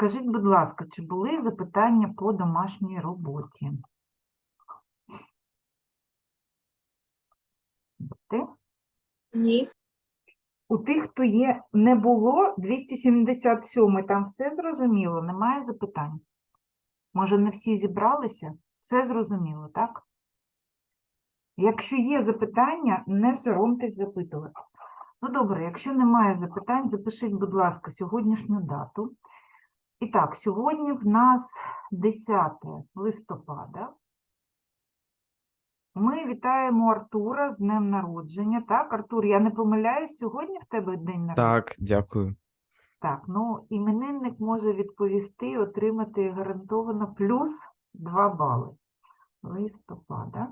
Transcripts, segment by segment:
Скажіть, будь ласка, чи були запитання по домашній роботі? Ти? Ні. У тих, хто є, не було 277, там все зрозуміло, немає запитань. Може, не всі зібралися? Все зрозуміло, так? Якщо є запитання, не соромтесь запитувати. Ну, добре, якщо немає запитань, запишіть, будь ласка, сьогоднішню дату. І так, сьогодні в нас 10 листопада. Ми вітаємо Артура з днем народження. Так, Артур, я не помиляюсь, сьогодні в тебе день народження? Так, дякую. Так, ну іменинник може відповісти, і отримати гарантовано плюс 2 бали. Листопада.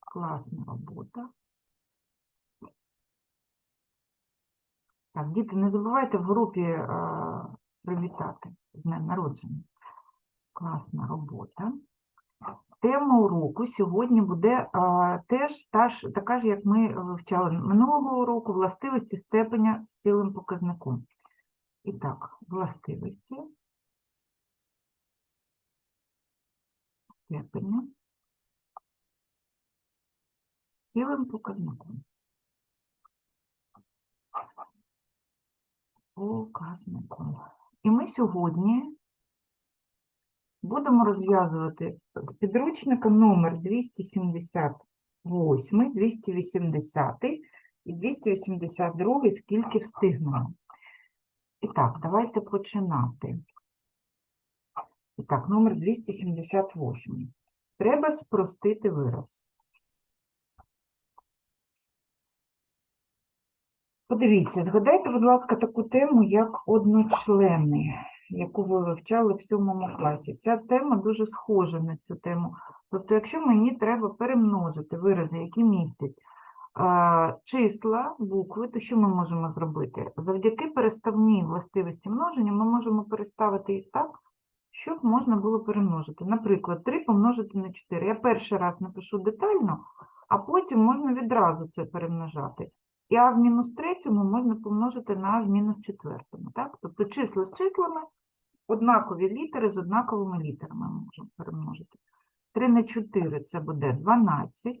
Класна робота. Так, діти, не забувайте в групі е, привітати з днем народження. Класна робота. Тема уроку сьогодні буде е, теж та ж, така ж, як ми вивчали минулого уроку, властивості степеня з цілим показником. І так, властивості степеня з цілим показником. Показником. І ми сьогодні будемо розв'язувати з підручника номер 278, 280 і 282, скільки встигнемо. І так, давайте починати. І так, номер 278. Треба спростити вираз. Подивіться, згадайте, будь ласка, таку тему, як одночлени, яку ви вивчали в сьомому класі. Ця тема дуже схожа на цю тему. Тобто, якщо мені треба перемножити вирази, які містять а, числа, букви, то що ми можемо зробити? Завдяки переставній властивості множення ми можемо переставити їх так, щоб можна було перемножити. Наприклад, 3 помножити на 4. Я перший раз напишу детально, а потім можна відразу це перемножати. І а в мінус третьому можна помножити на а в мінус четвертому. Так? Тобто числа з числами, однакові літери з однаковими літерами можемо перемножити. 3 на 4 це буде 12.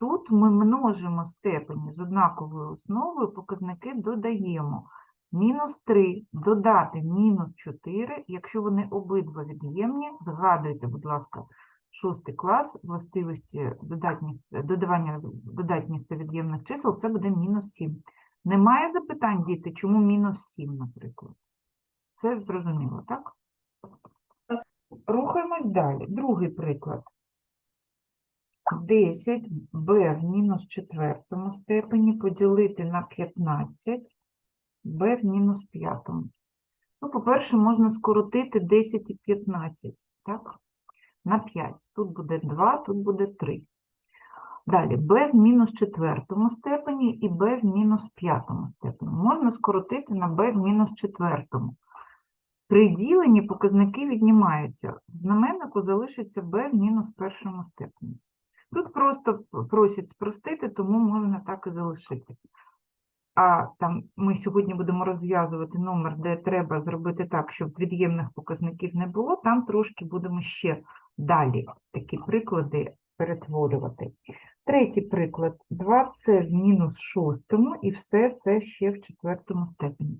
Тут ми множимо степені з однаковою основою, показники додаємо. Мінус 3 додати мінус 4, якщо вони обидва від'ємні, згадуйте, будь ласка, шостий клас, властивості додатніх, додавання додатніх та від'ємних чисел, це буде мінус 7. Немає запитань, діти, чому мінус 7, наприклад? Це зрозуміло, так? Рухаємось далі. Другий приклад. 10 b в мінус четвертому степені поділити на 15 b в мінус п'ятому. Ну, по-перше, можна скоротити 10 і 15, так? На 5. Тут буде 2, тут буде 3. Далі b в мінус четвертому степені і b в мінус п'ятому степені. Можна скоротити на b в мінус четвертому. При діленні показники віднімаються. Знаменнику залишиться b в мінус першому степені. Тут просто просять спростити, тому можна так і залишити. А там ми сьогодні будемо розв'язувати номер, де треба зробити так, щоб від'ємних показників не було. Там трошки будемо ще далі такі приклади перетворювати. Третій приклад. 2c в мінус шостому і все це ще в четвертому степені.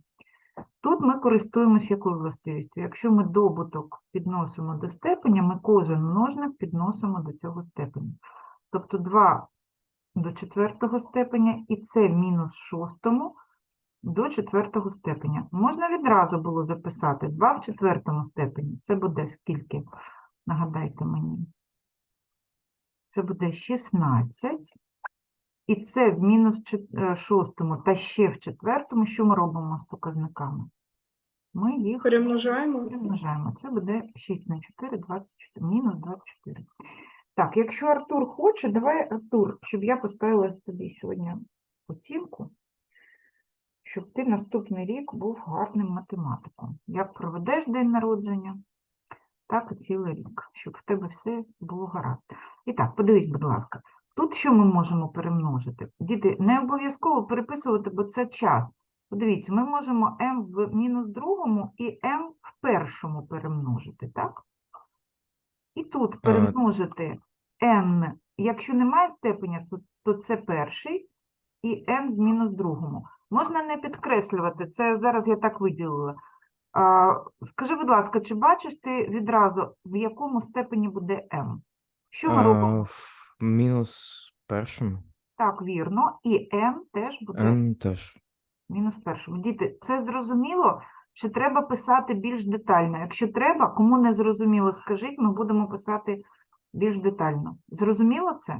Тут ми користуємося якою властивістю? Якщо ми добуток підносимо до степеня, ми кожен множник підносимо до цього степеня. Тобто 2 до четвертого степеня і це мінус шостому до четвертого степеня. Можна відразу було записати 2 в четвертому степені. Це буде скільки? Нагадайте мені. Це буде 16. І це в мінус е, шостому та ще в четвертому. Що ми робимо з показниками? Ми їх Перемножаємо. Перемножаємо. Це буде 6 на 4, 24, мінус 24. Так, якщо Артур хоче, давай, Артур, щоб я поставила тобі сьогодні оцінку, щоб ти наступний рік був гарним математиком. Як проведеш день народження, так і цілий рік, щоб в тебе все було гаразд. І так, подивись, будь ласка, тут що ми можемо перемножити? Діти, не обов'язково переписувати, бо це час. Подивіться, ми можемо m в мінус другому і m в першому перемножити, так? І тут перемножити n, якщо немає степеня, то, то це перший, і n в мінус другому. Можна не підкреслювати, це зараз я так виділила. Скажи, будь ласка, чи бачиш ти відразу, в якому степені буде m? Що ми робимо? В мінус першому. Так, вірно. І m теж буде N теж. мінус першому. Діти, це зрозуміло, чи треба писати більш детально? Якщо треба, кому не зрозуміло, скажіть, ми будемо писати більш детально. Зрозуміло це?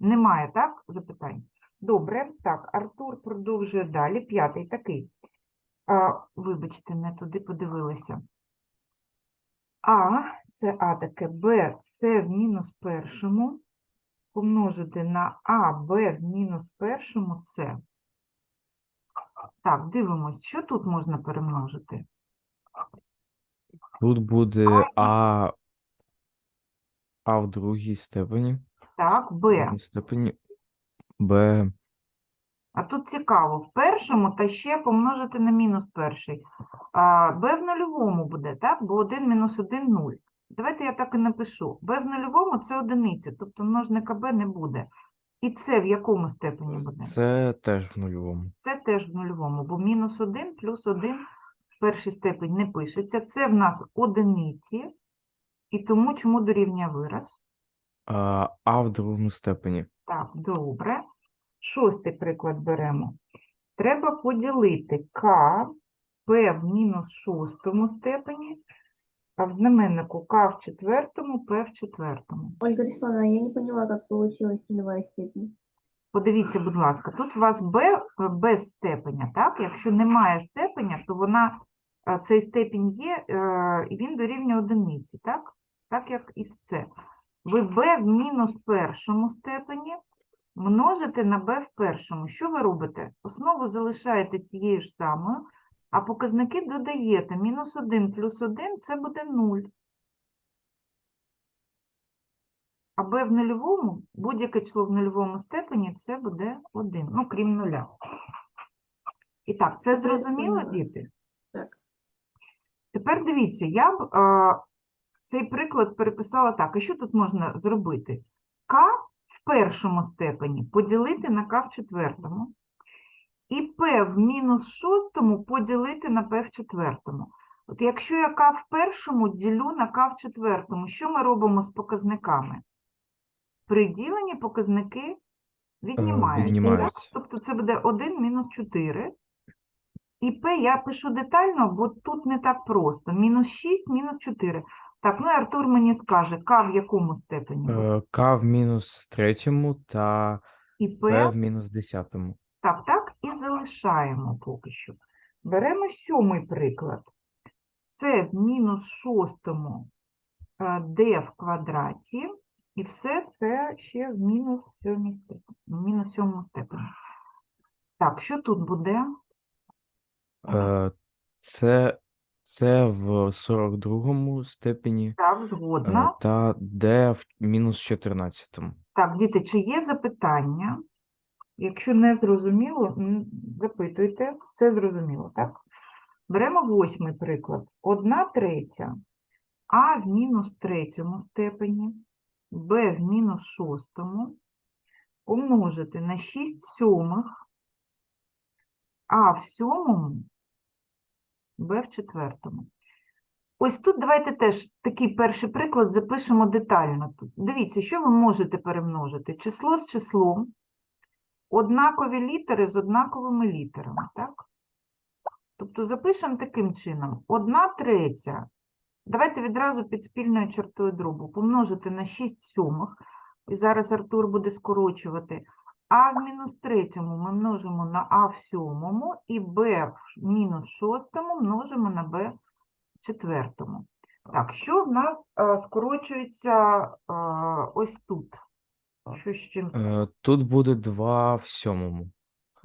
Немає, так, запитань? Добре, так, Артур продовжує далі. П'ятий такий. А, вибачте, не туди подивилася. А, це А таке, Б, С в мінус першому помножити на А, Б в мінус першому С. Так, дивимось, що тут можна перемножити? Тут буде А, А в другій степені. Так, в Б. одній степені. Б. А тут цікаво, в першому та ще помножити на мінус перший. А, Б в нульовому буде, так? Бо 1 мінус 1 – 0. Давайте я так і напишу. Б в нульовому – це одиниця, тобто множника Б не буде. І це в якому степені буде? Це теж в нульовому. Це теж в нульовому, бо мінус 1 плюс 1 в першій степені не пишеться. Це в нас одиниці, і тому чому дорівнює вираз? А, а в другому степені. Так, добре. Шостий приклад беремо. Треба поділити k p в мінус шостому степені, а в знаменнику k в четвертому, p в четвертому. Ольга Руслановна, я не поняла, как получилась нулевая степень. Подивіться, будь ласка, тут у вас е, без степеня, так? Якщо немає степеня, то вона, е, цей степінь є, е, і він дорівнює одиниці, так? Так, як і це. Ви b в мінус першому степені множите на b в першому. Що ви робите? Основу залишаєте тією ж самою, а показники додаєте. Мінус 1 плюс 1 – це буде 0. А b в нульовому, будь-яке число в нульовому степені, це буде 1, ну, крім нуля. І так, це зрозуміло, діти? Так. Тепер дивіться, я б а, цей приклад переписала так. А що тут можна зробити? К першому степені поділити на К в четвертому. І П в мінус шостому поділити на П в четвертому. От якщо я К в першому ділю на К в четвертому, що ми робимо з показниками? При діленні показники віднімаються. віднімаються. Тобто це буде 1 мінус 4. І П я пишу детально, бо тут не так просто. Мінус 6, мінус 4. Так, ну і Артур мені скаже, К в якому степені? Е, К в мінус третьому та І П П, в мінус десятому. так, так, і залишаємо поки що. Беремо сьомий приклад. Це в мінус шостому е, d в квадраті, і все це ще в мінус сьомій степені. в мінус сьомому степені. Так, що тут буде? Е, Це, це в 42-му степені Так, е, згодна. та Д в мінус 14-му. Так, діти, чи є запитання? Якщо не зрозуміло, м, запитуйте. Все зрозуміло, так? Беремо восьмий приклад. Одна третя А в мінус третьому степені, Б в мінус шостому, помножити на 6 сьомих, А в сьомому, Б в четвертому. Ось тут давайте теж такий перший приклад запишемо детально. Тут. Дивіться, що ви можете перемножити? Число з числом, однакові літери з однаковими літерами, так? Тобто запишемо таким чином. Одна третя. Давайте відразу під спільною чертою дробу помножити на 6 сьомих. І зараз Артур буде скорочувати. А в мінус третьому ми множимо на А в сьомому, і Б в мінус шостому множимо на Б в четвертому. Так, що в нас е, скорочується е, ось тут? Що з чим? Е, Тут буде 2 в сьомому.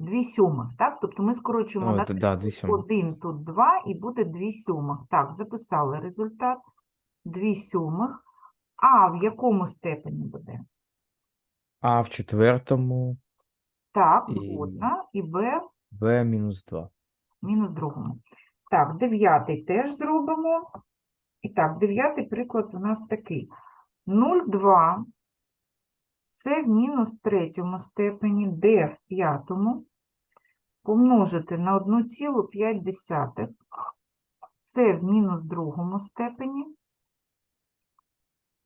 Дві сьомих, так? Тобто ми скорочуємо О, на т- да, дві сьомих. один, тут два, і буде дві сьомих. Так, записали результат. Дві сьомих. А в якому степені буде? А в четвертому Так, І- згодна. І Б b мінус 2. мінус другому. Так, дев'ятий теж зробимо. І так, дев'ятий приклад у нас такий. 0,2 це в мінус третьому степені, d в п'ятому, помножити на 1,5. Це в мінус другому степені,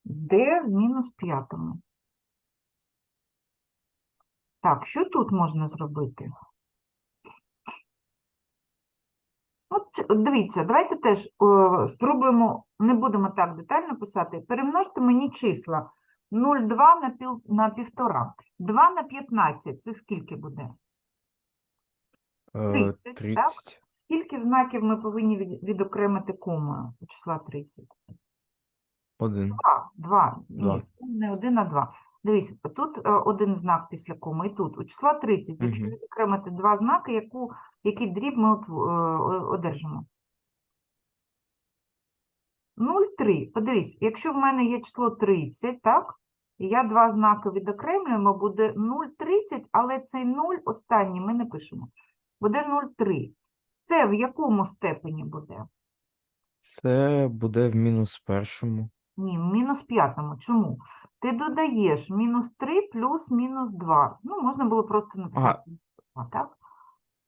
d в мінус п'ятому. Так, що тут можна зробити? От дивіться, давайте теж о, спробуємо, не будемо так детально писати. Перемножте мені числа 0,2 на, пів, на півтора. 2 на 15 це скільки буде? Е, 30, так? Скільки знаків ми повинні від, відокремити комою у числа 30? 1. 2, 2. Два. Ні, не 1, а 2. Дивись, тут е, один знак після коми, і тут у числа 30. Якщо відокремити два знаки, яку, який дріб ми от, е, одержимо? 0,3. Подивись, якщо в мене є число 30, так? І я два знаки відокремлюємо, буде 0,30, але цей 0 останній ми не пишемо. Буде 0,3. Це в якому степені буде? Це буде в мінус першому. Ні, в мінус п'ятому. Чому? Ти додаєш мінус 3 плюс мінус 2. Ну, можна було просто написати. А, так?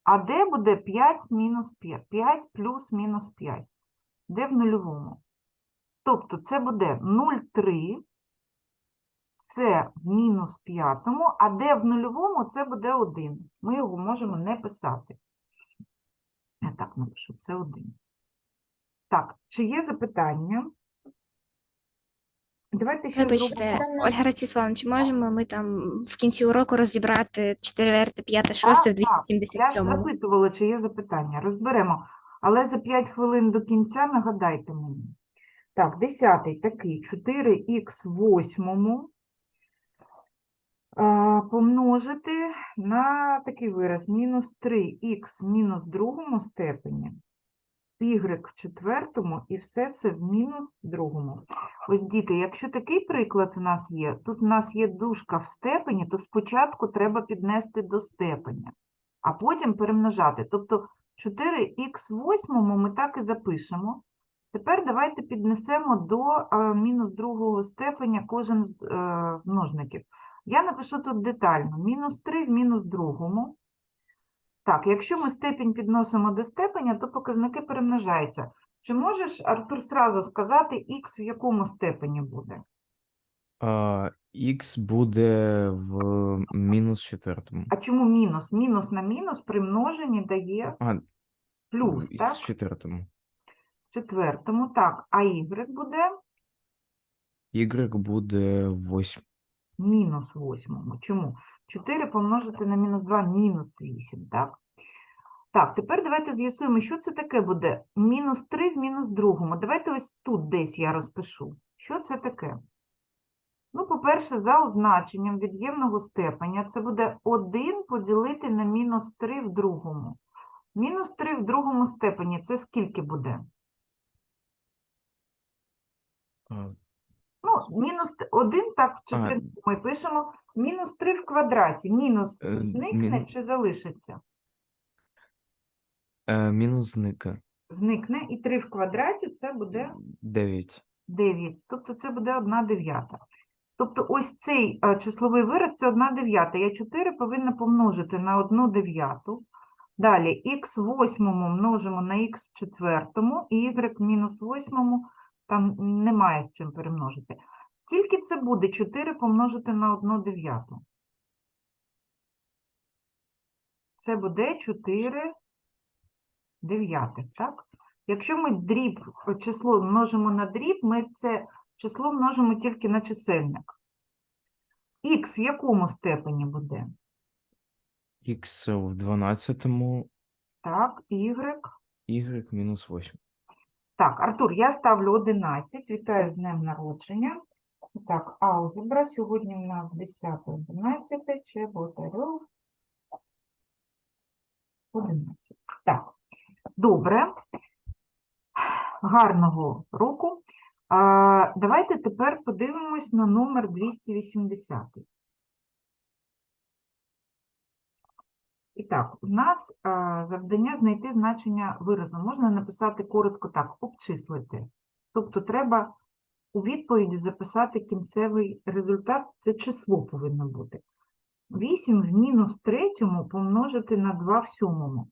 А де буде 5 мінус 5? 5 плюс мінус 5. Де в нульовому? Тобто це буде 0,3, це в мінус п'ятому, а де в нульовому це буде 1. Ми його можемо не писати. Я так напишу, це 1. Так, чи є запитання? Давайте ще Вибачте, зробимо. Ольга Ростиславовна, чи можемо ми там в кінці уроку розібрати 4, 5, 6 Так, в так, Я ж 277? запитувала, чи є запитання. Розберемо. Але за 5 хвилин до кінця нагадайте мені. Так, 10 такий 4х в восьмому помножити на такий вираз мінус 3х в мінус другому степені, y в четвертому і все це в мінус другому. Ось, діти, якщо такий приклад у нас є, тут у нас є дужка в степені, то спочатку треба піднести до степеня, а потім перемножати. Тобто 4х в восьмому ми так і запишемо. Тепер давайте піднесемо до е, мінус другого степеня кожен з е, з множників. Я напишу тут детально. Мінус 3 в мінус другому. Так, якщо ми степінь підносимо до степеня, то показники перемножаються. Чи можеш, Артур, сразу сказати, х в якому степені буде? Х буде в мінус четвертому. А чому мінус? Мінус на мінус при множенні дає А, плюс, х так? в четвертому. В четвертому, так. А y буде y буде в восьмому. Мінус восьмому. Чому? 4 помножити на мінус 2 – мінус 8, так? Так, тепер давайте з'ясуємо, що це таке буде. Мінус 3 в мінус другому. Давайте ось тут десь я розпишу. Що це таке? Ну, по-перше, за означенням від'ємного степеня це буде 1 поділити на мінус 3 в другому. Мінус 3 в другому степені це скільки буде? Ну, мінус 1, так, в числівнику ми пишемо. Мінус 3 в квадраті. Мінус Е, зникне мін- чи залишиться? е, мінус зника. Зникне. І 3 в квадраті це буде 9. 9. Тобто це буде 1 дев'ята. Тобто ось цей е, числовий вираз – це 1 дев'ята. Я 4 повинна помножити на 1 дев'яту. Далі х восьмому множимо на х в четвертому, і y мінус восьмому там немає з чим перемножити. Скільки це буде 4 помножити на 1 дев'яту? Це буде 4 дев'ятих, так? Якщо ми дріб, число множимо на дріб, ми це число множимо тільки на чисельник. Х в якому степені буде? х в 12, Так, y. y мінус 8. Так, Артур, я ставлю 11. Вітаю з днем народження. Так, алгебра. Сьогодні у нас 10-11, Чеботарьов. 11. Так, добре. Гарного року. А, давайте тепер подивимось на номер 280. І так, у нас завдання знайти значення виразу. Можна написати коротко так, обчислити. Тобто треба у відповіді записати кінцевий результат, це число повинно бути. 8 в мінус третьому помножити на 2 в сьомому.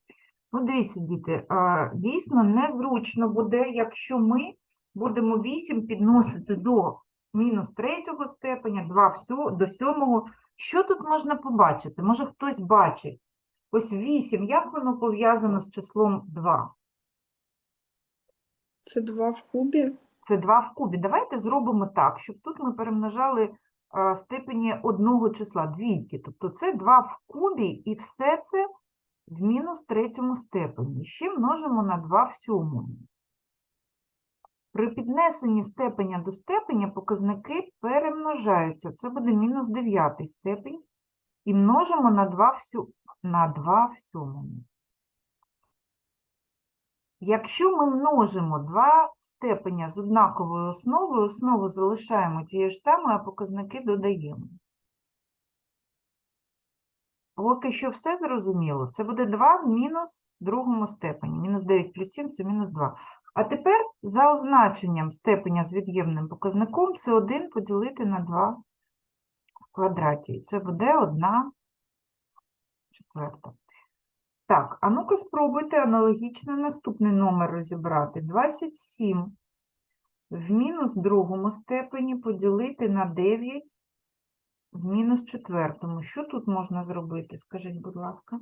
Ну, дивіться, діти, дійсно незручно буде, якщо ми будемо 8 підносити до мінус третього степеня, 2 в сьо- до сьомого. Що тут можна побачити? Може хтось бачить? Ось 8, як воно пов'язано з числом 2? Це 2 в кубі. Це 2 в кубі. Давайте зробимо так, щоб тут ми перемножали а, степені одного числа, двійки. Тобто це 2 в кубі і все це в мінус третьому степені. Ще множимо на 2 в сьомому. При піднесенні степеня до степеня показники перемножаються. Це буде мінус дев'ятий степень. І множимо на 2 в. На 2 в сьомому. Якщо ми множимо два степеня з однаковою основою, основу залишаємо тією ж самою, а показники додаємо. Поки що все зрозуміло. Це буде 2 в мінус другому степені. Мінус 9 плюс 7 – це мінус 2. А тепер за означенням степеня з від'ємним показником це 1 поділити на 2 в квадраті. Це буде 1 четверта. Так, а ну-ка спробуйте аналогічно наступний номер розібрати. 27 в мінус другому степені поділити на 9 в мінус четвертому. Що тут можна зробити? Скажіть, будь ласка.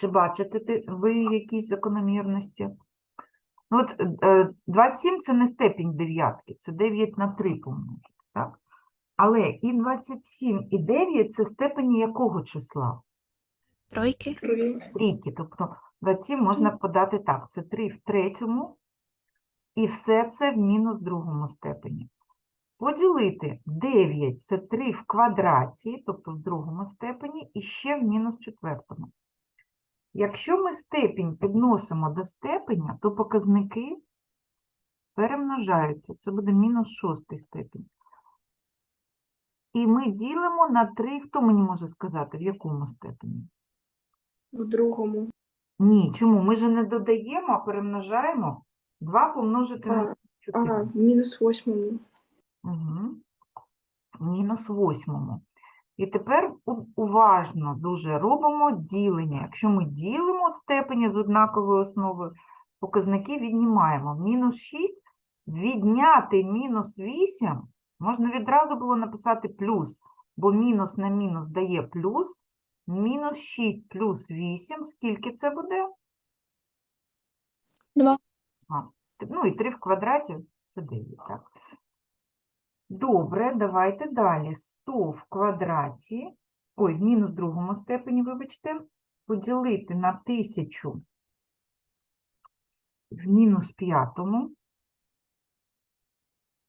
Чи бачите ви якісь закономірності? Ну, от е, 27 – це не степінь дев'ятки, це 9 на 3 помножити, так? Але і 27, і 9 – це степені якого числа? Тройки. Три. трійки. Тобто 27 можна подати так. Це 3 в третьому, і все це в мінус другому степені. Поділити 9 – це 3 в квадраті, тобто в другому степені, і ще в мінус четвертому. Якщо ми степінь підносимо до степеня, то показники перемножаються. Це буде мінус шостий степінь. І ми ділимо на 3, хто мені може сказати, в якому степені? В другому. Ні, чому? Ми же не додаємо, а перемножаємо. 2 помножити на А, 4. Ага, мінус восьмому. Угу. Мінус восьмому. І тепер уважно дуже робимо ділення. Якщо ми ділимо степені з однаковою основою, показники віднімаємо. Мінус 6 відняти мінус 8, можна відразу було написати плюс, бо мінус на мінус дає плюс. Мінус 6 плюс 8, скільки це буде? Два. А, ну і 3 в квадраті це 9, так. Добре, давайте далі. 100 в квадраті, ой, в мінус другому степені, вибачте, поділити на 1000 в мінус п'ятому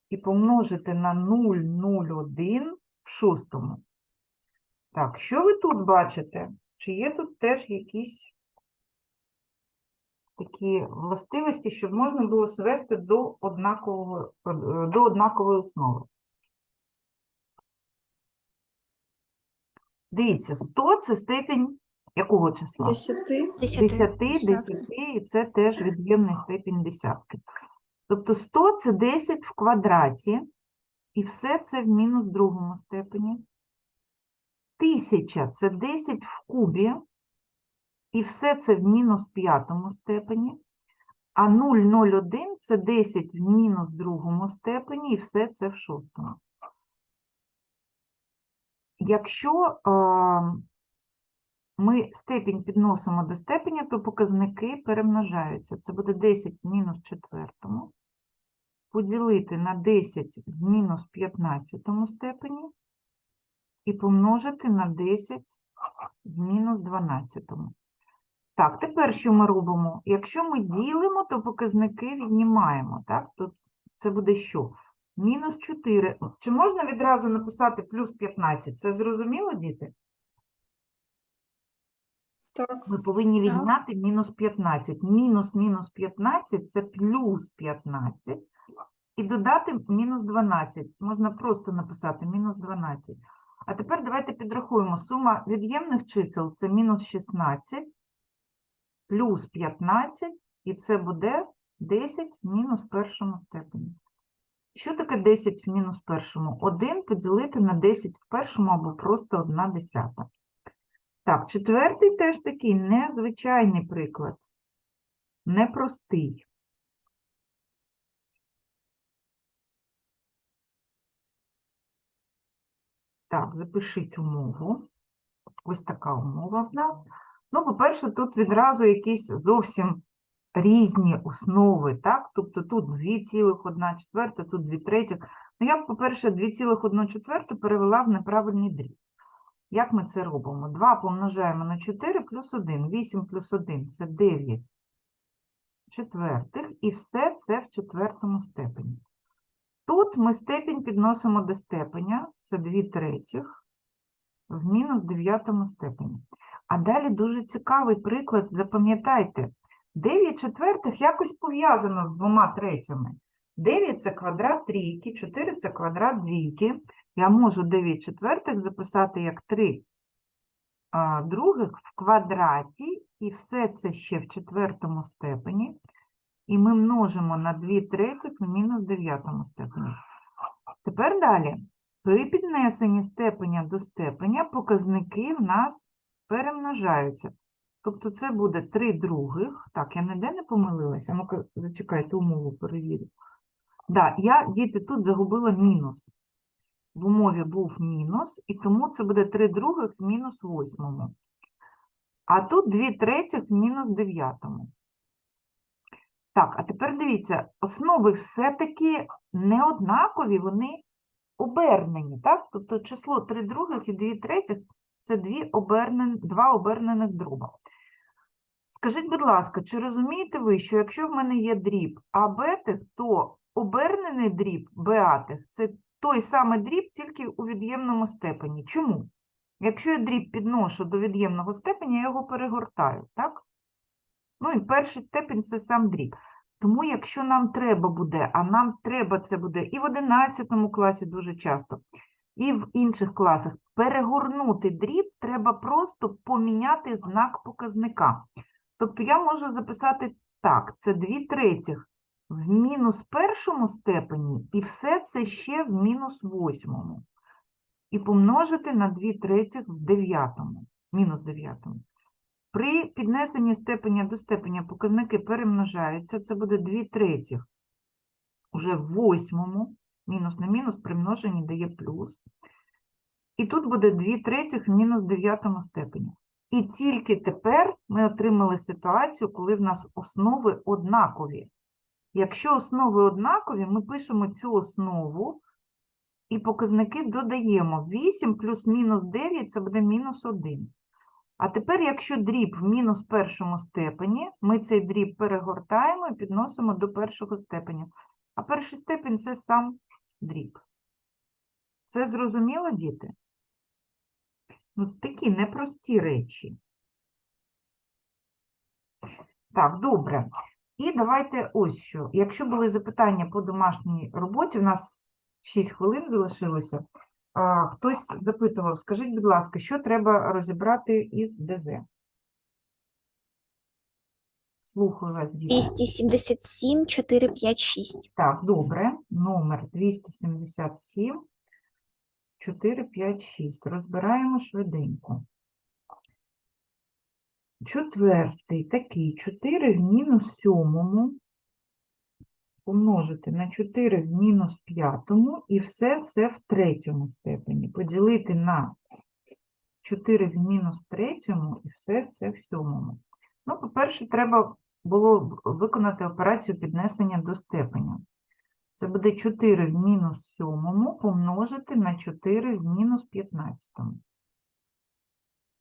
і помножити на 0,01 в шостому. Так, що ви тут бачите? Чи є тут теж якісь такі властивості, щоб можна було звести до однакового, до однакової основи? Дивіться, 100 – це степінь якого числа? Десяти. Десяти. 10, 10, і це теж від'ємний степінь десятки. Тобто 100 – це 10 в квадраті, і все це в мінус другому степені. 1000 – це 10 в кубі, і все це в мінус п'ятому степені. А 0,01 – це 10 в мінус другому степені, і все це в шостому. Якщо а, ми степінь підносимо до степеня, то показники перемножаються. Це буде 10 в мінус четвертому, поділити на 10 в мінус 15 степені і помножити на 10 в мінус 12. Так, тепер що ми робимо? Якщо ми ділимо, то показники віднімаємо, так? То це буде що? Мінус 4. Чи можна відразу написати плюс 15? Це зрозуміло, діти? Так. Ми повинні відняти мінус 15. Мінус мінус 15 – це плюс 15. І додати мінус 12. Можна просто написати мінус 12. А тепер давайте підрахуємо. Сума від'ємних чисел це мінус 16 плюс 15, і це буде 10 в мінус першому степені. Що таке 10 в мінус першому? 1 поділити на 10 в першому або просто 1 десята. Так, четвертий теж такий незвичайний приклад. Непростий. Так, запишіть умову. Ось така умова в нас. Ну, по-перше, тут відразу якісь зовсім різні основи, так? Тобто тут 2,1 четверта, тут 2 третіх. Ну, я по-перше, 2,1 четверту перевела в неправильний дріб. Як ми це робимо? 2 помножаємо на 4 плюс 1. 8 плюс 1 – це 9 четвертих, і все це в четвертому степені. Тут ми степінь підносимо до степеня, це 2 третіх, в мінус дев'ятому степені. А далі дуже цікавий приклад, запам'ятайте, 9 четвертих якось пов'язано з двома третями. 9 – це квадрат трійки, 4 – це квадрат двійки. Я можу 9 четвертих записати як 3 а, других в квадраті, і все це ще в четвертому степені. І ми множимо на 2 третіх в мінус дев'ятому степені. Тепер далі. При піднесенні степеня до степеня показники в нас перемножаються. Тобто це буде 3 других. Так, я ніде не помилилася. Ну-ка, зачекайте, умову перевірю. Да, я, діти, тут загубила мінус. В умові був мінус, і тому це буде 3 других мінус восьмому. А тут 2 третіх мінус дев'ятому. Так, а тепер дивіться, основи все-таки не однакові, вони обернені, так? Тобто число 3 других і 2 третіх – це дві обернен, два обернених дроба. Скажіть, будь ласка, чи розумієте ви, що якщо в мене є дріб А бетих, то обернений дріб беатих – це той самий дріб, тільки у від'ємному степені. Чому? Якщо я дріб підношу до від'ємного степеня, я його перегортаю, так? Ну і перший степень – це сам дріб. Тому якщо нам треба буде, а нам треба це буде і в 11 класі дуже часто, і в інших класах, перегорнути дріб, треба просто поміняти знак показника. Тобто я можу записати так, це 2 третіх в мінус першому степені, і все це ще в мінус восьмому. І помножити на 2 третіх в дев'ятому, мінус дев'ятому. При піднесенні степеня до степеня показники перемножаються, це буде 2 третіх уже в восьмому, мінус на мінус при множенні дає плюс. І тут буде 2 третіх в мінус дев'ятому степені. І тільки тепер ми отримали ситуацію, коли в нас основи однакові. Якщо основи однакові, ми пишемо цю основу і показники додаємо. 8 плюс мінус 9 – це буде мінус 1. А тепер, якщо дріб в мінус першому степені, ми цей дріб перегортаємо і підносимо до першого степеня. А перший степень – це сам дріб. Це зрозуміло, діти? Ну, такі непрості речі. Так, добре. І давайте ось що. Якщо були запитання по домашній роботі, у нас 6 хвилин залишилося. Хтось запитував, скажіть, будь ласка, що треба розібрати із ДЗ? Слухаю вас, діти. 277, 4, 5, 6. Так, добре. Номер 277, 4, 5, 6. Розбираємо швиденько. Четвертий такий 4 в мінус сьомому помножити на 4 в мінус п'ятому і все це в третьому степені. Поділити на 4 в мінус третьому і все це в сьомому. Ну, по-перше, треба було виконати операцію піднесення до степеня. Це буде 4 в мінус сьомому помножити на 4 в мінус 15.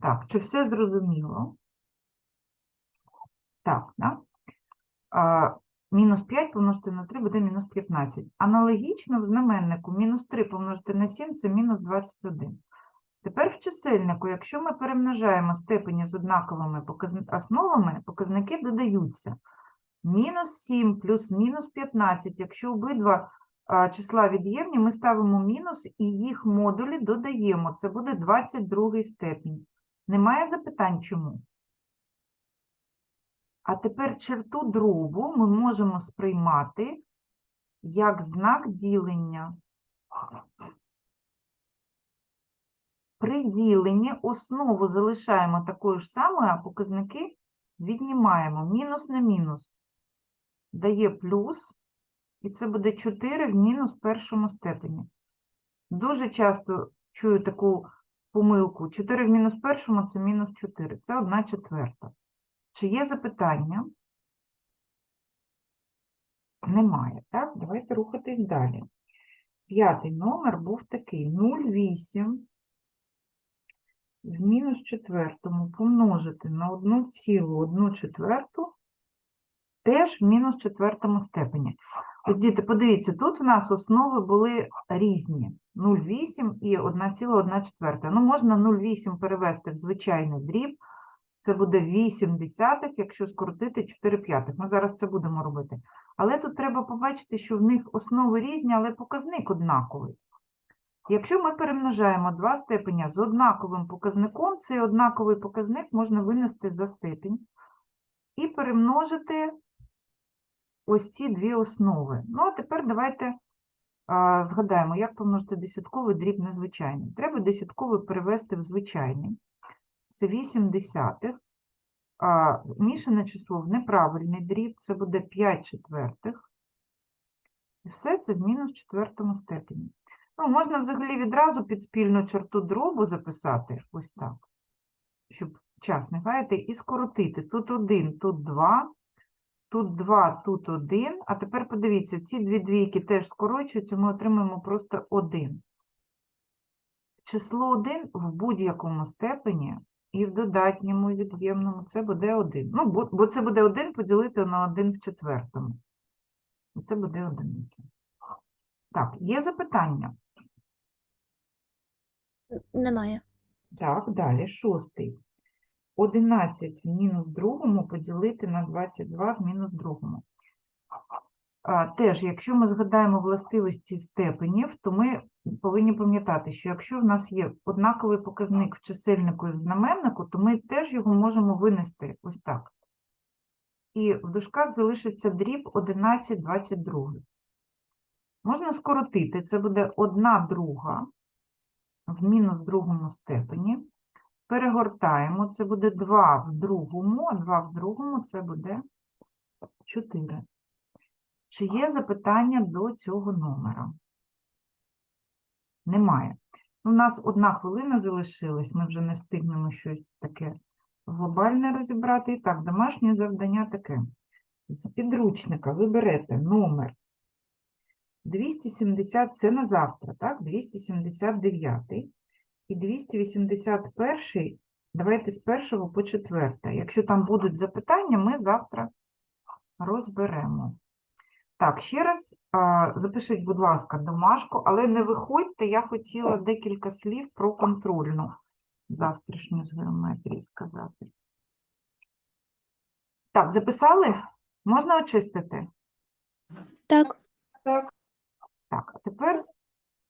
Так, чи все зрозуміло? Так, да? Мінус 5 помножити на 3 буде мінус 15. Аналогічно в знаменнику мінус 3 помножити на 7 це мінус 21. Тепер в чисельнику, якщо ми перемножаємо степені з однаковими основами, показники додаються. Мінус 7 плюс мінус 15, якщо обидва числа від'ємні, ми ставимо мінус і їх модулі додаємо. Це буде 22 степінь. Немає запитань чому? А тепер черту дробу ми можемо сприймати як знак ділення. При діленні основу залишаємо такою ж самою, а показники віднімаємо. Мінус на мінус дає плюс, і це буде 4 в мінус першому степені. Дуже часто чую таку помилку. 4 в мінус першому – це мінус 4. Це 1 четверта. Чи є запитання? Немає, так? Давайте рухатись далі. П'ятий номер був такий 0,8 в мінус четвертому помножити на 1,1 четверту теж в мінус четвертому степені. От, діти, подивіться, тут в нас основи були різні. 0,8 і 1,1 четверта. Ну, можна 0,8 перевести в звичайний дріб. Це буде 8 десятих, якщо скоротити 4 п'ятих. Ми зараз це будемо робити. Але тут треба побачити, що в них основи різні, але показник однаковий. Якщо ми перемножаємо два степеня з однаковим показником, цей однаковий показник можна винести за степінь і перемножити ось ці дві основи. Ну, а тепер давайте а, згадаємо, як помножити десятковий дріб на звичайний. Треба десятковий перевести в звичайний. Це 8 десятих. А, мішане число в неправильний дріб, це буде 5 четвертих. І все це в мінус четвертому степені. Ну, можна взагалі відразу під спільну черту дробу записати, ось так, щоб час не гаяти, і скоротити. Тут 1, тут 2, тут 2, тут 1. А тепер подивіться, ці дві двійки теж скорочуються, ми отримаємо просто 1. Число 1 в будь-якому степені і в додатньому, від'ємному це буде 1. Ну, бо, бо це буде 1 поділити на 1 в четвертому. Це буде одиниця. Так, є запитання? Немає. Так, далі, шостий. 11 в мінус другому поділити на 22 в мінус другому. Теж, якщо ми згадаємо властивості степенів, то ми повинні пам'ятати, що якщо в нас є однаковий показник в чисельнику і в знаменнику, то ми теж його можемо винести ось так. І в дужках залишиться дріб 11 22. Можна скоротити, це буде 1 друга в мінус другому степені. Перегортаємо, це буде 2 в другому, а 2 в другому це буде 4. Чи є запитання до цього номера? Немає. У нас одна хвилина залишилась, ми вже не встигнемо щось таке глобальне розібрати. І так, домашнє завдання таке. З підручника ви берете номер 270, це на завтра, так? 279 і 281, давайте з першого по четверте. Якщо там будуть запитання, ми завтра розберемо. Так, ще раз запишіть, будь ласка, домашку, але не виходьте, я хотіла декілька слів про контрольну завтрашню з геометрії сказати. Так, записали? Можна очистити? Так. Так. Так, а тепер